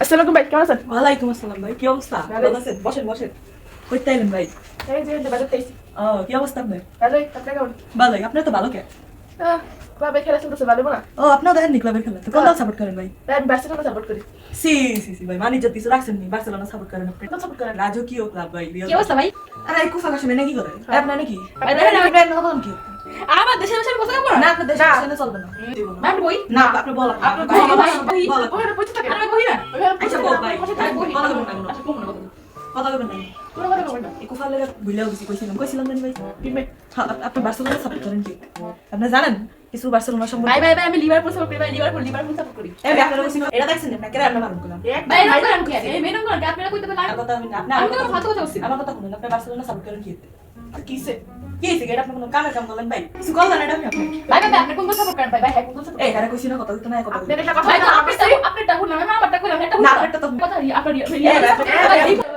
আসসালামু ভাই কেমন আছেন? ওয়ালাইকুম আসসালাম ভাই কি অবস্থা? ভালো। আছেন? বসেন বসেন। কইতে আইলেন ভাই? এই যে বাজার ও কি অবস্থা আপনার? ভালোই আপনি কেমন? ভালোই আপনার তো ভালো কে? ক্লাবে খেলা চলতেছে ভালো না? ও আপনার দেখেন নি ক্লাবের খেলা? তো কোন দল সাপোর্ট করেন ভাই? আমি বার্সেলোনা সাপোর্ট করি। সি সি সি ভাই মানি যদি রাখছেন নি? বার্সেলোনা সাপোর্ট করেন আপনি? সাপোর্ট করেন? রাজকীয় ক্লাব ভাই কি অবস্থা ভাই? আরে কুফা কাশনে নাকি করে হ্যাঁ। আপনার নাকি? ভাই, দেখেন, আপনি আপনার কথা কি আমার দেশের ভাষায় কথা বলব না আপনার দেশে না। চলবে না। আপনি বই? না আপনি বলেন আপনি ভাই, বলেন, ভাই, ভাই, বলেন। ওখানে বসে থাকেন আমি বই না? আচ্ছা বল ভাই। বসে থাকেন, বসে কথা থাকেন। বলবেন না কোনো। আচ্ছা কোন কথা বলব কথা বলবেন না কোনো কথা বলবেন না এই কুফার লেগে ভুলেও গেছি কইছিলাম কইছিলাম জানি ভাই টিমে হ্যাঁ, আপ- আপনি বার্সেলোনা সাপোর্ট করেন কি আপনি জানেন কিছু বার্সেলোনা ভাই ভাই ভাই আমি লিভারপুল সাপোর্ট করি ভাই লিভারপুল লিভারপুল সাপোর্ট করি এই আপনারা কইছিলেন, এটা দেখছেন আপনারা কেন আমরা বারণ করলাম ভাই ভাই, এরকম করেন এই মেনন করেন আপনারা কইতে পারেন কথা আমি না আমি আমার কথা কথা বলছি। আমার কথা শুনুন আপনি বার্সেলোনা সাপোর্ট করেন কি কিসে কি এটা আপনি কোনো কামের কাম করলেন ভাই কিছু করলেন এটা আপনি আপনি ভাই ভাই ভাই, আপনি কোন সাপোর্ট করেন ভাই ভাই হ্যাঁ কোন সাপোর্ট এই আরে কইছি না কথা দিতে না কথা আপনি একটা কথা ভাই তো বলুন, আপনি আপনি ডাকুন না আমি আমারটা কইলাম এটা না, আপনারটা তো- কথা আপনার এই, আপনি-